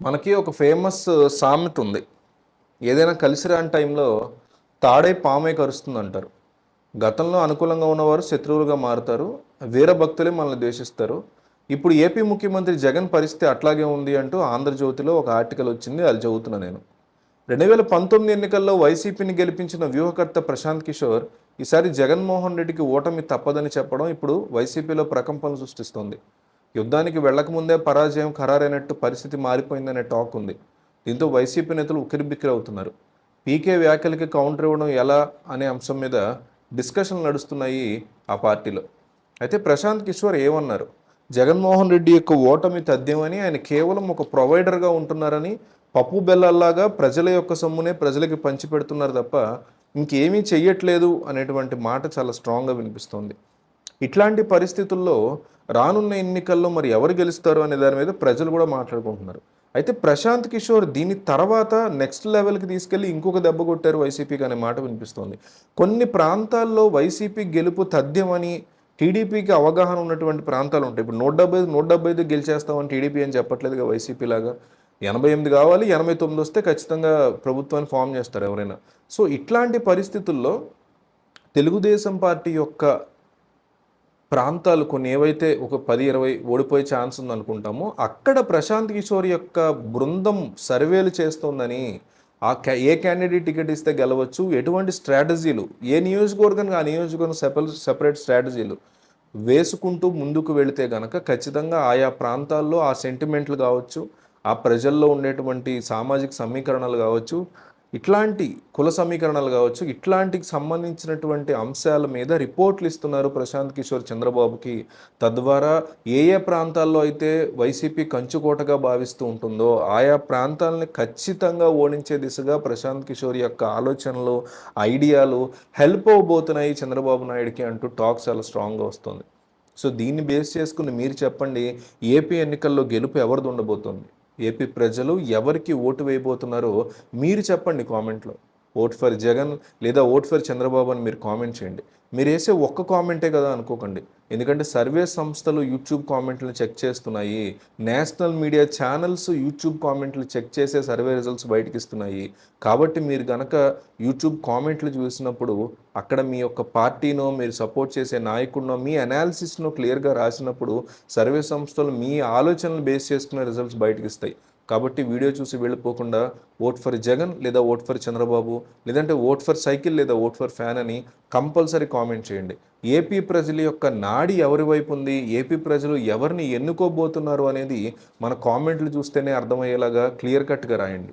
మనకి ఒక famous uh, సామెత ఉంది. ఏదైనా కలిసి రాని టైంలో తాడే పామే కరుస్తుంది అంటారు గతంలో అనుకూలంగా ఉన్నవారు శత్రువులుగా మారుతారు. వీర భక్తులే మనల్ని ద్వేషిస్తారు. ఇప్పుడు ఏపీ ముఖ్యమంత్రి జగన్ పరిస్థితి అట్లాగే ఉంది అంటూ ఆంధ్రజ్యోతిలో ఒక ఆర్టికల్ వచ్చింది. అది చదువుతున్నా నేను. రెండు వేల పంతొమ్మిది ఎన్నికల్లో వైసీపీని గెలిపించిన వ్యూహకర్త ప్రశాంత్ కిషోర్ ఈసారి జగన్మోహన్ రెడ్డికి ఓటమి తప్పదని చెప్పడం ఇప్పుడు వైసీపీలో ప్రకంపనలు సృష్టిస్తోంది. యుద్ధానికి వెళ్ళకముందే పరాజయం ఖరారైనట్టు పరిస్థితి మారిపోయిందనే టాక్ ఉంది. దీంతో వైసీపీ నేతలు ఉక్కిరిబిక్కిరి అవుతున్నారు పీకే వ్యాఖ్యలకి కౌంటర్ ఇవ్వడం ఎలా అనే అంశం మీద డిస్కషన్లు నడుస్తున్నాయి ఆ పార్టీలో. అయితే ప్రశాంత్ కిషోర్ ఏమన్నారు? జగన్మోహన్ రెడ్డి యొక్క ఓటమి తథ్యమని ఆయన కేవలం ఒక ప్రొవైడర్గా ఉంటున్నారని పప్పు బెల్లల్లాగా ప్రజల యొక్క సొమ్మునే ప్రజలకి పంచిపెడుతున్నారు తప్ప ఇంకేమీ చెయ్యట్లేదు అనేటువంటి మాట చాలా స్ట్రాంగ్గా వినిపిస్తోంది. ఇట్లాంటి పరిస్థితుల్లో రానున్న ఎన్నికల్లో మరి ఎవరు గెలుస్తారు అనే దాని మీద ప్రజలు కూడా మాట్లాడుకుంటున్నారు. అయితే ప్రశాంత్ కిషోర్ దీని తర్వాత నెక్స్ట్ లెవెల్కి తీసుకెళ్ళి ఇంకొక దెబ్బ కొట్టారు వైసీపీకి అనే మాట వినిపిస్తోంది. కొన్ని ప్రాంతాల్లో వైసీపీ గెలుపు తథ్యమని టీడీపీకి అవగాహన ఉన్నటువంటి ప్రాంతాలు ఉంటాయి. ఇప్పుడు నూట డెబ్బై నూట డెబ్బై ఐదు గెలిచేస్తామని టీడీపీ అని చెప్పట్లేదుగా వైసీపీ లాగా. ఎనభై ఎనిమిది కావాలి ఎనభై తొమ్మిది వస్తే ఖచ్చితంగా ప్రభుత్వాన్ని ఫామ్ చేస్తారు ఎవరైనా. సో ఇట్లాంటి పరిస్థితుల్లో తెలుగుదేశం పార్టీ యొక్క ప్రాంతాలు కొన్ని ఏవైతే ఒక పది ఇరవై ఓడిపోయే ఛాన్స్ ఉందనుకుంటామో అక్కడ ప్రశాంత్ కిషోర్ యొక్క బృందం సర్వేలు చేస్తోందని ఆ క్యా ఏ క్యాండిడేట్ టికెట్ ఇస్తే గెలవచ్చు ఎటువంటి స్ట్రాటజీలు ఏ నియోజకవర్గానికి ఆ నియోజకవర్గం సెపల్ సెపరేట్ స్ట్రాటజీలు వేసుకుంటూ ముందుకు వెళితే గనక ఖచ్చితంగా ఆయా ప్రాంతాల్లో ఆ సెంటిమెంట్లు కావచ్చు ఆ ప్రజల్లో ఉండేటువంటి సామాజిక సమీకరణలు కావచ్చు ఇట్లాంటి కుల సమీకరణలు కావచ్చు ఇట్లాంటికి సంబంధించినటువంటి అంశాల మీద రిపోర్ట్లు ఇస్తున్నారు ప్రశాంత్ కిషోర్ చంద్రబాబుకి. తద్వారా ఏ ఏ ప్రాంతాల్లో అయితే వైసీపీ కంచుకోటగా భావిస్తూ ఉంటుందో ఆయా ప్రాంతాలని ఖచ్చితంగా ఓడించే దిశగా ప్రశాంత్ కిషోర్ యొక్క ఆలోచనలు ఐడియాలు హెల్ప్ అవబోతున్నాయి చంద్రబాబు నాయుడికి అంటూ టాక్ చాలా స్ట్రాంగ్గా వస్తుంది. సో దీన్ని బేస్ చేసుకుని మీరు చెప్పండి ఏపీ ఎన్నికల్లో గెలుపు ఎవరిది ఉండబోతుంది? ఏపీ ప్రజలు ఎవరికి ఓటు వేయబోతున్నారో మీరు చెప్పండి కామెంట్లో. ఓట్ ఫర్ జగన్ లేదా ఓట్ ఫర్ చంద్రబాబు అని మీరు కామెంట్ చేయండి. మీరు వేసే ఒక్క కామెంటే కదా అనుకోకండి. ఎందుకంటే సర్వే సంస్థలు యూట్యూబ్ కామెంట్లను చెక్ చేస్తున్నాయి నేషనల్ మీడియా ఛానల్స్ యూట్యూబ్ కామెంట్లు చెక్ చేసే సర్వే రిజల్ట్స్ బయటకి ఇస్తున్నాయి కాబట్టి మీరు కనుక యూట్యూబ్ కామెంట్లు చూసినప్పుడు అక్కడ మీ యొక్క పార్టీనో మీరు సపోర్ట్ చేసే నాయకుడినో మీ అనాలిసిస్ను క్లియర్గా రాసినప్పుడు సర్వే సంస్థలు మీ ఆలోచనలు బేస్ చేసుకున్న రిజల్ట్స్ బయటకు ఇస్తాయి కాబట్టి వీడియో చూసి వెళ్ళిపోకుండా ఓట్ ఫర్ జగన్ లేదా ఓట్ ఫర్ చంద్రబాబు లేదంటే ఓట్ ఫర్ సైకిల్ లేదా ఓట్ ఫర్ ఫ్యాన్ అని కంపల్సరీ కామెంట్ చేయండి. ఏపీ ప్రజల యొక్క నాడి ఎవరి వైపు ఉంది? ఏపీ ప్రజలు ఎవరిని ఎన్నుకోబోతున్నారు అనేది మన కామెంట్లు చూస్తేనే అర్థమయ్యేలాగా క్లియర్ కట్గా రాయండి.